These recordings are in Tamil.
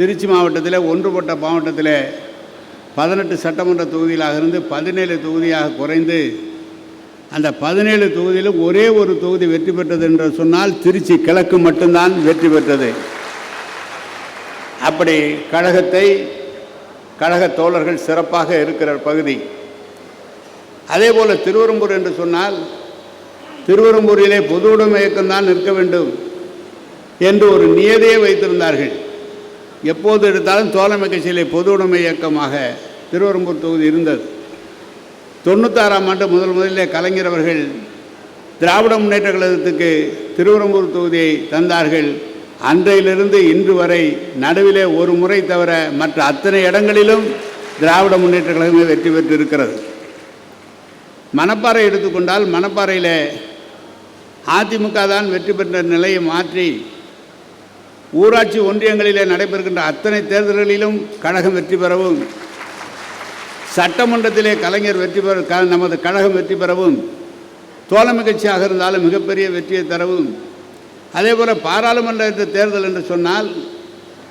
திருச்சி மாவட்டத்தில் ஒன்றுபட்ட மாவட்டத்தில் பதினெட்டு சட்டமன்ற தொகுதிகளாக இருந்து பதினேழு தொகுதியாக குறைந்து அந்த பதினேழு தொகுதியிலும் ஒரே ஒரு தொகுதி வெற்றி பெற்றது என்று சொன்னால் திருச்சி கிழக்கு மட்டும்தான் வெற்றி பெற்றது. அப்படி கழகத்தை கழக தோழர்கள் சிறப்பாக இருக்கிற பகுதி. அதே போல் திருவரம்பூர் என்று சொன்னால் திருவரம்பூரிலே பொது உடைமை இயக்கம்தான் நிற்க வேண்டும் என்று ஒரு நியதியை வைத்திருந்தார்கள். எப்போது எடுத்தாலும் தோழமை கட்சியிலே பொது உடைமை இயக்கமாக திருவரம்பூர் தொகுதி இருந்தது. தொண்ணூத்தாறாம் ஆண்டு முதல் முதலிலே கலைஞர் அவர்கள் திராவிட முன்னேற்ற கழகத்துக்கு திருவரம்பூர் தொகுதியை தந்தார்கள். அன்றையிலிருந்து இன்று வரை நடுவிலே ஒரு முறை தவிர மற்ற அத்தனை இடங்களிலும் திராவிட முன்னேற்ற கழகமே வெற்றி பெற்று இருக்கிறது மணப்பாறை எடுத்துக்கொண்டால் மணப்பாறையில் அதிமுக தான் வெற்றி பெற்ற நிலையை மாற்றி ஊராட்சி ஒன்றியங்களிலே நடைபெறுகின்ற அத்தனை தேர்தல்களிலும் கழகம் வெற்றி பெறவும் சட்டமன்றத்திலே கலைஞர் வெற்றி பெற நமது கழகம் வெற்றி பெறவும் தோழமை கட்சியாக இருந்தாலும் மிகப்பெரிய வெற்றியை தரவும். அதே போல் பாராளுமன்ற தேர்தல் என்று சொன்னால்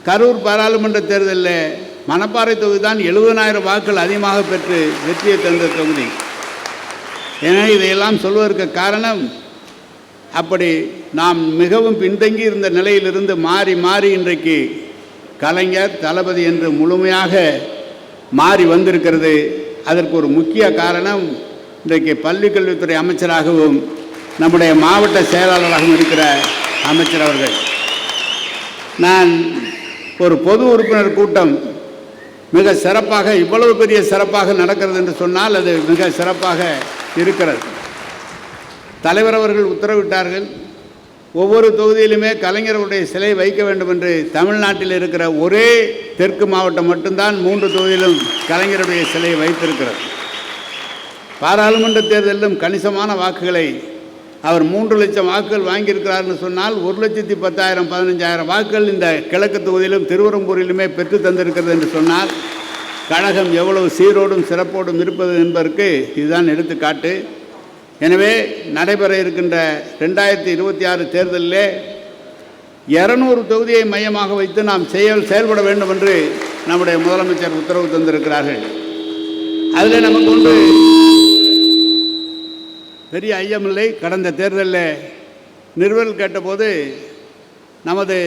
கரூர் பாராளுமன்ற தேர்தலில் மணப்பாறை தொகுதி தான் எழுபதனாயிரம் வாக்குகள் அதிகமாக பெற்று வெற்றியை தந்த தொகுதி எனவே இதையெல்லாம் சொல்வதற்கு காரணம் அப்படி நாம் மிகவும் பின்தங்கி இருந்த நிலையிலிருந்து மாறி மாறி இன்றைக்கு கலைஞர் தளபதி என்று முழுமையாக மாறி வந்திருக்கிறது. அதற்கு ஒரு முக்கிய காரணம் இன்றைக்கு பள்ளிக்கல்வித்துறை அமைச்சராகவும் நம்முடைய மாவட்ட செயலாளராகவும் இருக்கிற அமைச்சர் அவர்கள். நான் ஒரு பொது உறுப்பினர் கூட்டம் மிக சிறப்பாக இவ்வளவு பெரிய சிறப்பாக நடக்கிறது என்று சொன்னால் அது மிக சிறப்பாக இருக்கிறது. தலைவர் அவர்கள் உத்தரவிட்டார்கள். ஒவ்வொரு தொகுதியிலுமே கலைஞருடைய சிலை வைக்க வேண்டும் என்று தமிழ்நாட்டில் இருக்கிற ஒரே தெற்கு மாவட்டம் மட்டும்தான் மூன்று தொகுதியிலும் கலைஞருடைய சிலையை வைத்திருக்கிறது. பாராளுமன்ற தேர்தலிலும் கணிசமான வாக்குகளை அவர் மூன்று லட்சம் வாக்குகள் வாங்கியிருக்கிறார்னு சொன்னால் ஒரு லட்சத்தி பத்தாயிரம் பதினஞ்சாயிரம் வாக்குகள் இந்த கிழக்கு தொகுதியிலும் திருவரம்பூரிலுமே பெற்று தந்திருக்கிறது என்று சொன்னால் கழகம் எவ்வளவு சீரோடும் சிறப்போடும் இருப்பது என்பதற்கு இதுதான் எடுத்துக்காட்டு. எனவே நடைபெற இருக்கின்ற ரெண்டாயிரத்தி இருபத்தி ஆறு தேர்தலிலே இரநூறு தொகுதியை மையமாக வைத்து நாம் செயல் செயல்பட வேண்டும் என்று நம்முடைய முதலமைச்சர் உத்தரவு தந்திருக்கிறார்கள். அதில் நமக்கு ஒன்று பெரிய ஐயமில்லை. கடந்த தேர்தலில் நிறுவல் கேட்டபோது நமது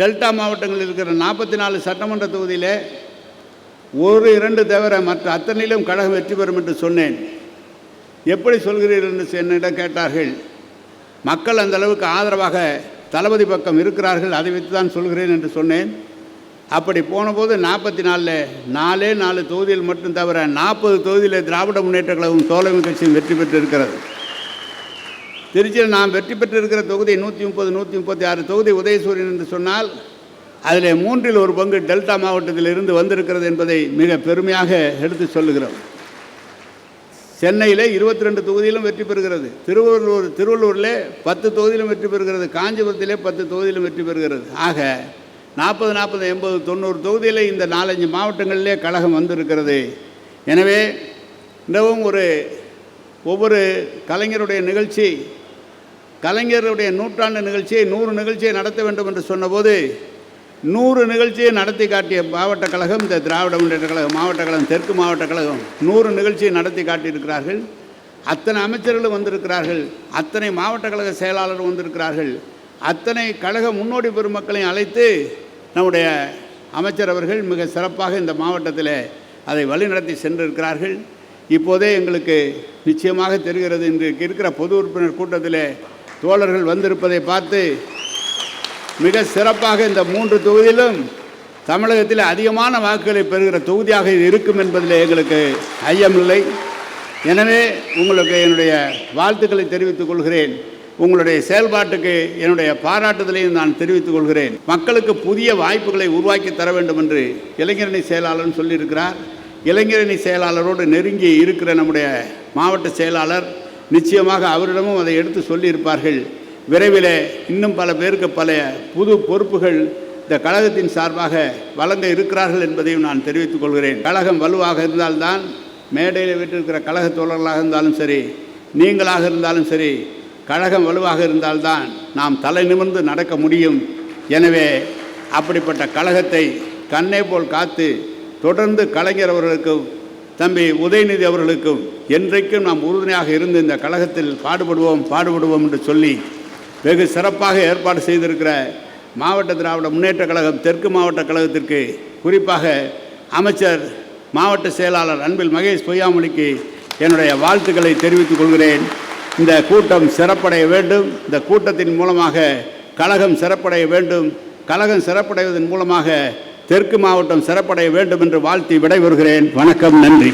டெல்டா மாவட்டங்களில் இருக்கிற நாற்பத்தி நாலு சட்டமன்ற தொகுதியில் ஒரு இரண்டு தவிர மற்ற அத்தனையிலும் கழகம் வெற்றி பெறும் என்று சொன்னேன். எப்படி சொல்கிறீர்கள் என்று என்னிடம் கேட்டார்கள். மக்கள் அந்த அளவுக்கு ஆதரவாக தளபதி பக்கம் இருக்கிறார்கள் அதை வைத்து தான் சொல்கிறேன் என்று சொன்னேன். அப்படி போனபோது நாற்பத்தி நாலில் நாலே நாலு தொகுதியில் மட்டும் தவிர நாற்பது தொகுதியில் திராவிட முன்னேற்ற கழகம் தோழமை கட்சியும் வெற்றி பெற்று இருக்கிறது திருச்சியில் நாம் வெற்றி பெற்றிருக்கிற தொகுதி நூற்றி முப்பது நூற்றி முப்பத்தி ஆறு தொகுதி உதயசூரியன் என்று சொன்னால் அதில் மூன்றில் ஒரு பங்கு டெல்டா மாவட்டத்திலிருந்து வந்திருக்கிறது என்பதை மிக பெருமையாக எடுத்து சொல்லுகிறோம். சென்னையில் இருபத்தி ரெண்டு தொகுதியிலும் வெற்றி பெறுகிறது. திருவள்ளூர் திருவள்ளூரில் பத்து தொகுதியிலும் வெற்றி பெறுகிறது. காஞ்சிபுரத்திலே பத்து தொகுதியிலும் வெற்றி பெறுகிறது. ஆக நாற்பது நாற்பது எண்பது தொண்ணூறு தொகுதியில் இந்த நாலஞ்சு மாவட்டங்களிலே கழகம் வந்திருக்கிறது. எனவே மிகவும் ஒரு ஒவ்வொரு கலைஞருடைய நிகழ்ச்சி கலைஞருடைய நூற்றாண்டு நிகழ்ச்சியை நூறு நிகழ்ச்சியை நடத்த வேண்டும் என்று சொன்னபோது நூறு நிகழ்ச்சியை நடத்தி காட்டிய மாவட்ட கழகம் இந்த திராவிட முன்னேற்ற கழகம் மாவட்ட கழகம் தெற்கு மாவட்ட கழகம் நூறு நிகழ்ச்சியை நடத்தி காட்டியிருக்கிறார்கள். அத்தனை அமைச்சர்களும் வந்திருக்கிறார்கள் அத்தனை மாவட்ட கழக செயலாளரும் வந்திருக்கிறார்கள். அத்தனை கழக முன்னோடி பெருமக்களையும் அழைத்து நம்முடைய அமைச்சர் அவர்கள் மிக சிறப்பாக இந்த மாவட்டத்தில் அதை வழிநடத்தி சென்றிருக்கிறார்கள். இப்போதே எங்களுக்கு நிச்சயமாக தெரிகிறது இன்றைக்கு இருக்கிற பொது உறுப்பினர் கூட்டத்தில் தோழர்கள் வந்திருப்பதை பார்த்து மிக சிறப்பாக இந்த மூன்று தொகுதியிலும் தமிழகத்தில் அதிகமான வாக்குகளை பெறுகிற தொகுதியாக இது இருக்கும் என்பதில் எங்களுக்கு ஐயமில்லை எனவே உங்களுக்கு என்னுடைய வாழ்த்துக்களை தெரிவித்துக் கொள்கிறேன். உங்களுடைய செயல்பாட்டுக்கு என்னுடைய பாராட்டுதலையும் நான் தெரிவித்துக் கொள்கிறேன். மக்களுக்கு புதிய வாய்ப்புகளை உருவாக்கி தர வேண்டும் என்று இளைஞரணி செயலாளர் சொல்லியிருக்கிறார். இளைஞரணி செயலாளரோடு நெருங்கி இருக்கிற நம்முடைய மாவட்ட செயலாளர் நிச்சயமாக அவரிடமும் அதை எடுத்து சொல்லியிருப்பார்கள். விரைவில் இன்னும் பல பேருக்கு பல புது பொறுப்புகள் இந்த கழகத்தின் சார்பாக வழங்க இருக்கிறார்கள் என்பதையும் நான் தெரிவித்துக் கொள்கிறேன். கழகம் வலுவாக இருந்தால்தான் மேடையில் விட்டிருக்கிற கழக தோழர்களாக இருந்தாலும் சரி நீங்களாக இருந்தாலும் சரி கழகம் வலுவாக இருந்தால்தான் நாம் தலை நிமிர்ந்து நடக்க முடியும். எனவே அப்படிப்பட்ட கழகத்தை கண்ணே போல் காத்து தொடர்ந்து கலைஞர் அவர்களுக்கும் தம்பி உதயநிதி அவர்களுக்கும் என்றைக்கும் நாம் உறுதுணையாக இருந்து இந்த கழகத்தில் பாடுபடுவோம் பாடுபடுவோம் என்று சொல்லி வெகு சிறப்பாக ஏற்பாடு செய்திருக்கிற மாவட்ட திராவிட முன்னேற்ற கழகம் தெற்கு மாவட்ட கழகத்திற்கு குறிப்பாக அமைச்சர் மாவட்ட செயலாளர் அன்பில் மகேஷ் பொய்யாமொழிக்கு என்னுடைய வாழ்த்துக்களை தெரிவித்துக் கொள்கிறேன். இந்த கூட்டம் சிறப்படைய வேண்டும். இந்த கூட்டத்தின் மூலமாக கழகம் சிறப்படைய வேண்டும். கழகம் சிறப்படைவதன் மூலமாக தெற்கு மாவட்டம் சிறப்படைய வேண்டும் என்று வாழ்த்தி விடைபெறுகிறேன். வணக்கம் நன்றி.